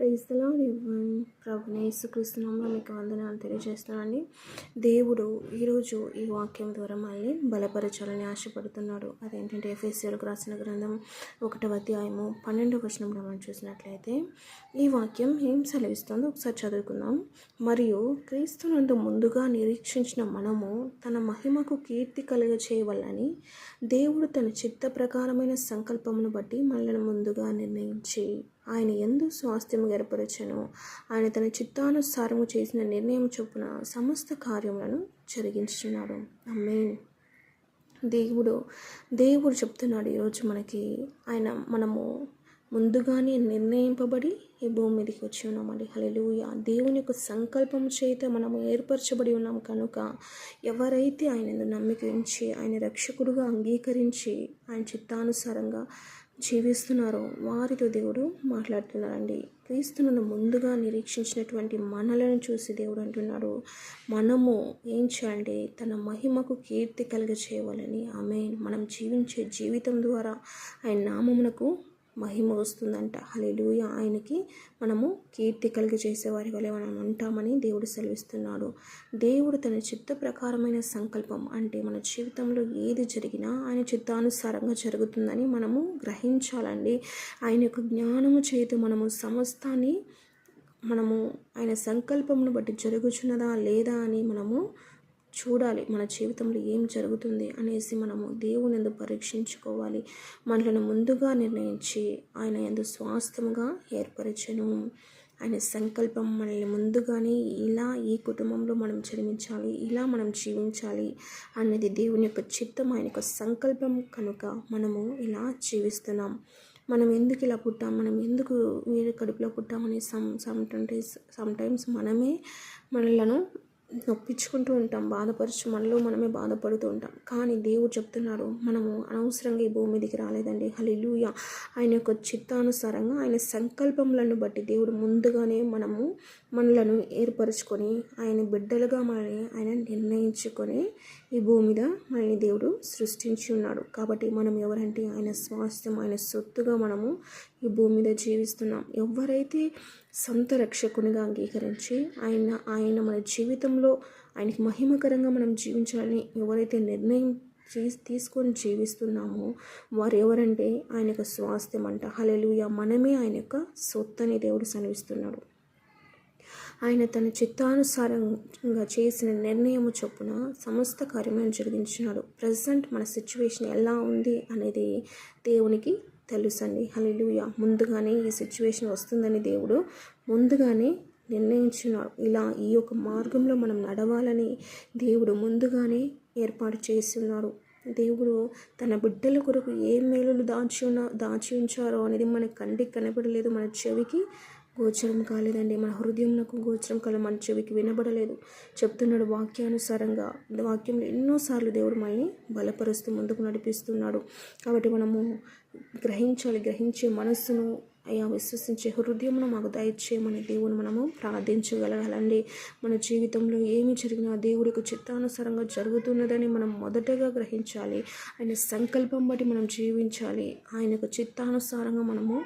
ప్రైజ్లో ప్రభు యేసుక్రీస్తునామలో మీకు వందనాలు తెలియజేస్తున్నానండి. దేవుడు ఈరోజు ఈ వాక్యం ద్వారా మళ్ళీ బలపరచాలని ఆశపడుతున్నాడు. అదేంటంటే ఎఫ్ఎస్సీలకు రాసిన గ్రంథం ఒకటవ అధ్యాయము పన్నెండవ వచనంలో మనం చూసినట్లయితే ఈ వాక్యం ఏం సెలవిస్తుందో ఒకసారి చదువుకుందాం. మరియు క్రీస్తునందు ముందుగా నిరీక్షించిన మనము తన మహిమకు కీర్తి కలుగ చేయవలని దేవుడు తన చిత్త ప్రకారమైన సంకల్పమును బట్టి మనల్ని ముందుగా నిర్ణయించి ఆయన ఎందు స్వాస్థ్యము ఏర్పరచను. ఆయన తన చిత్తానుసారము చేసిన నిర్ణయం చొప్పున సమస్త కార్యములను జరిగించున్నాడు అమ్మే దేవుడు దేవుడు చెప్తున్నాడు ఈరోజు మనకి ఆయన మనము ముందుగానే నిర్ణయింపబడి ఈ భూమి మీదకి వచ్చి ఉన్నామండి. హలెలుయ దేవుని యొక్క సంకల్పం చేత మనము ఏర్పరచబడి ఉన్నాం కనుక ఎవరైతే ఆయన నమ్మకించి ఆయన రక్షకుడుగా అంగీకరించి ఆయన చిత్తానుసారంగా జీవిస్తున్నారో. వారితో దేవుడు మాట్లాడుతున్నారండి క్రీస్తులను ముందుగా నిరీక్షించినటువంటి మనలను చూసి దేవుడు అంటున్నాడు. మనము ఏం చేయాలంటే తన మహిమకు కీర్తి కలిగ చేయవాలని ఆమె మనం జీవించే జీవితం ద్వారా ఆయన నామమునకు మహిమ వస్తుందంట. హలెలూయ ఆయనకి మనము కీర్తి కలిగి చేసేవారి వలె మనం ఉంటామని దేవుడు సెలవిస్తున్నాడు. దేవుడు తన చిత్త ప్రకారమైన సంకల్పం అంటే మన జీవితంలో ఏది జరిగినా ఆయన చిత్తానుసారంగా జరుగుతుందని మనము గ్రహించాలండి. ఆయన యొక్క జ్ఞానము చేత మనము సమస్తాన్ని మనము ఆయన సంకల్పమును బట్టి జరుగుచున్నదా లేదా అని మనము చూడాలి మన జీవితంలో ఏం జరుగుతుంది అనేసి మనము దేవుని ఎందు పరీక్షించుకోవాలి. మనలను ముందుగా నిర్ణయించి ఆయన ఎందు స్వాస్థముగా ఏర్పరచను. ఆయన సంకల్పం మనల్ని ముందుగానే ఇలా ఈ కుటుంబంలో మనం జన్మించాలి ఇలా మనం జీవించాలి అన్నది దేవుని యొక్క చిత్తం ఆయన యొక్క సంకల్పం కనుక మనము ఇలా జీవిస్తున్నాం. మనం ఎందుకు ఇలా పుట్టాం? మనం ఎందుకు వేరే కడుపులో పుట్టామని some some times some times మనమే మనలను నొప్పించుకుంటూ ఉంటాం బాధపరచు మనలో మనమే బాధపడుతూ ఉంటాం. కానీ దేవుడు చెప్తున్నాడు మనము అనవసరంగా ఈ భూమి మీదకి రాలేదండి. హలిలూయ ఆయన యొక్క చిత్తానుసారంగా ఆయన సంకల్పములను బట్టి దేవుడు ముందుగానే మనము మనలను ఏర్పరచుకొని ఆయన బిడ్డలుగా మనల్ని ఆయన నిర్ణయించుకొని ఈ భూమి మీద మనల్ని దేవుడు సృష్టించి ఉన్నాడు. కాబట్టి మనం ఎవరంటే ఆయన స్వాస్థ్యం ఆయన సొత్తుగా మనము ఈ భూమి మీద జీవిస్తున్నాం. ఎవరైతే సొంత రక్షకునిగా అంగీకరించి ఆయన ఆయన మన జీవితంలో ఆయనకి మహిమకరంగా మనం జీవించాలని ఎవరైతే నిర్ణయం తీసుకొని జీవిస్తున్నామో వారు ఎవరంటే ఆయన యొక్క స్వాస్థ్యం అంట. హలెలుయ మనమే ఆయన యొక్క సొత్తని దేవుడు సనివిస్తున్నాడు ఆయన తన చిత్తానుసారంగా చేసిన నిర్ణయము చొప్పున సమస్త కార్యములను జరిగించినాడు. ప్రజెంట్ మన సిచ్యువేషన్ ఎలా ఉంది అనేది దేవునికి తెలుసండి. హలిలుయ ముందుగానే ఈ సిచ్యువేషన్ వస్తుందని దేవుడు ముందుగానే నిర్ణయించున్నాడు ఇలా ఈ యొక్క మార్గంలో మనం నడవాలని దేవుడు ముందుగానే ఏర్పాటు చేస్తున్నారు దేవుడు తన బిడ్డల కొరకు ఏ మేలులు దాచి ఉన్న దాచి ఉంచారో అనేది మన కంటికి కనపడలేదు. మన చెవికి గోచరం కాలేదండి. మన హృదయంలో గోచరం కాలే మన చెవికి వినబడలేదు. చెప్తున్నాడు వాక్యానుసారంగా. వాక్యంలో ఎన్నోసార్లు దేవుడు మనల్ని బలపరుస్తూ ముందుకు నడిపిస్తున్నాడు. కాబట్టి మనము గ్రహించాలి. గ్రహించే మనస్సును అయ్యా విశ్వసించే హృదయమును మాకు దయచేయమని దేవుని మనము ప్రార్థించగలగాలండి. మన జీవితంలో ఏమి జరిగినా దేవుడికి చిత్తానుసారంగా జరుగుతున్నదని మనం మొదటగా గ్రహించాలి. ఆయన సంకల్పం బట్టి మనం జీవించాలి. ఆయనకు చిత్తానుసారంగా మనము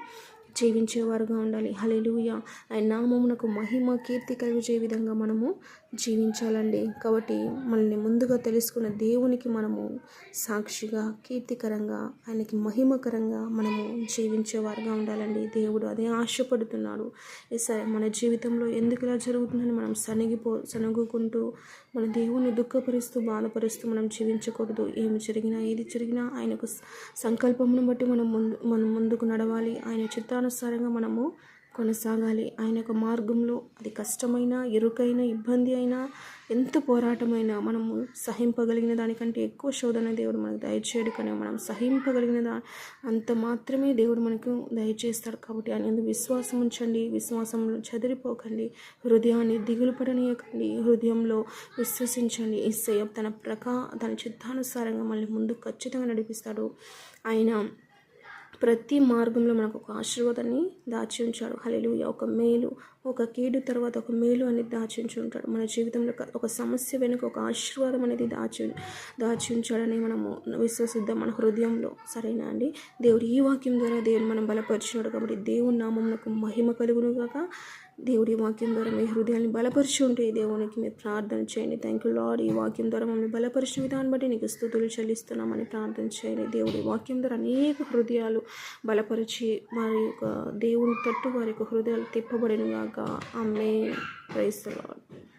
జీవించేవారుగా ఉండాలి. హలెలుయ ఆయన నామమునకు మహిమ కీర్తి కలిగించే విధంగా మనము జీవించాలండి. కాబట్టి మనల్ని ముందుగా తెలుసుకున్న దేవునికి మనము సాక్షిగా కీర్తికరంగా ఆయనకి మహిమకరంగా మనము జీవించేవారుగా ఉండాలండి. దేవుడు అదే ఆశపడుతున్నాడు. సరే మన జీవితంలో ఎందుకు ఇలా జరుగుతుందని మనం సనిగిపో సనుగుకుంటూ మన దేవుణ్ణి దుఃఖపరుస్తూ బాధపరుస్తూ మనం జీవించకూడదు. ఏమి జరిగినా ఏది జరిగినా ఆయనకు సంకల్పమును బట్టి మనం ముందు మనం ముందుకు నడవాలి. ఆయన చిత్తానుసారంగా మనము కొనసాగాలి. ఆయన యొక్క మార్గంలో అది కష్టమైన ఇరుకైన ఇబ్బంది అయినా ఎంత పోరాటమైనా మనము సహింపగలిగిన దానికంటే ఎక్కువ శోధన దేవుడు మనకు దయచేయడు కానీ మనం సహింపగలిగిన దా అంత మాత్రమే దేవుడు మనకు దయచేస్తాడు కాబట్టి ఆయన విశ్వాసం ఉంచండి విశ్వాసంలో చదిరిపోకండి హృదయాన్ని దిగులు పడనీయకండి హృదయంలో విశ్వసించండి. ఇస్సయ్య తన ప్రకా తన చిత్తానుసారంగా మళ్ళీ ముందు ఖచ్చితంగా నడిపిస్తాడు. ఆయన ప్రతి మార్గంలో మనకు ఒక ఆశీర్వాదాన్ని దాచి ఉంచాడు. హల్లెలూయా. ఒక మేలు ఒక కీడు తర్వాత ఒక మేలు అనేది దాచి ఉంచి ఉంటాడు. మన జీవితంలో ఒక- ఒక సమస్య వెనుక ఒక ఆశీర్వాదం అనేది దాచి దాచి ఉంచాడని మనము విశ్వసిద్దాం. మన హృదయంలో సరేనా అండి? దేవుడు ఈ వాక్యం ద్వారా దేవుని మనం బలపరిచినాడు కాబట్టి దేవుని నామమునకు మహిమ కలుగును కాక దేవుడి వాక్యం ద్వారా మీ హృదయాన్ని బలపరిచి ఉంటే దేవునికి మీరు ప్రార్థన చేయండి. థ్యాంక్ యూ లాడ్ ఈ వాక్యం ద్వారా మమ్మల్ని బలపరిచిన విధానం బట్టి నీకు స్థుతులు చెల్లిస్తున్నామని ప్రార్థన చేయండి. దేవుడి వాక్యం ద్వారా అనేక హృదయాలు బలపరిచి వారి యొక్క దేవుని తట్టు వారి యొక్క హృదయాలు తిప్పబడినగాక. అమ్మే ప్రైస్ లాడ్